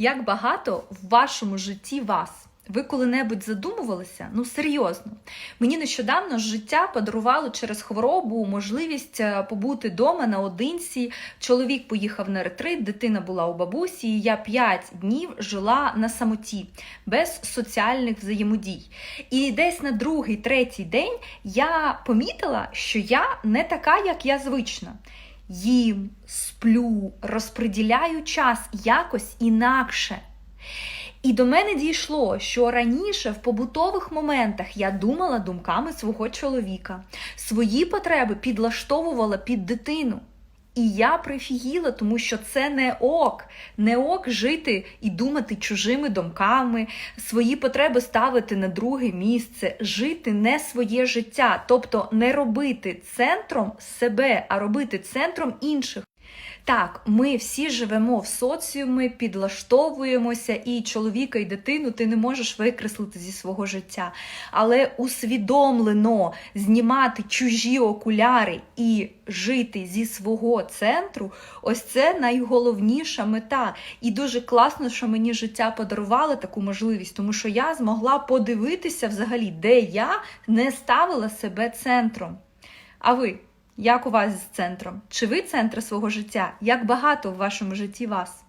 Як багато в вашому житті вас? Ви коли-небудь задумувалися? Ну серйозно. Мені нещодавно життя подарувало через хворобу можливість е, побути вдома наодинці. Чоловік поїхав на ретрит, дитина була у бабусі, і я 5 днів жила на самоті, без соціальних взаємодій. І десь на другий, третій день я помітила, що я не така, як я звична. Їм, сплю, розподіляю час якось інакше. І до мене дійшло, що раніше в побутових моментах я думала думками свого чоловіка, свої потреби підлаштовувала під дитину. І я прифігіла, тому що це не ок, не ок жити і думати чужими думками, свої потреби ставити на друге місце, жити не своє життя, тобто не робити центром себе, а робити центром інших. Так, ми всі живемо в соціумі, підлаштовуємося, і чоловіка, і дитину ти не можеш викреслити зі свого життя. Але усвідомлено знімати чужі окуляри і жити зі свого центру ось це найголовніша мета. І дуже класно, що мені життя подарувало таку можливість, тому що я змогла подивитися взагалі, де я не ставила себе центром. А ви? Як у вас з центром? Чи ви центр свого життя? Як багато в вашому житті вас?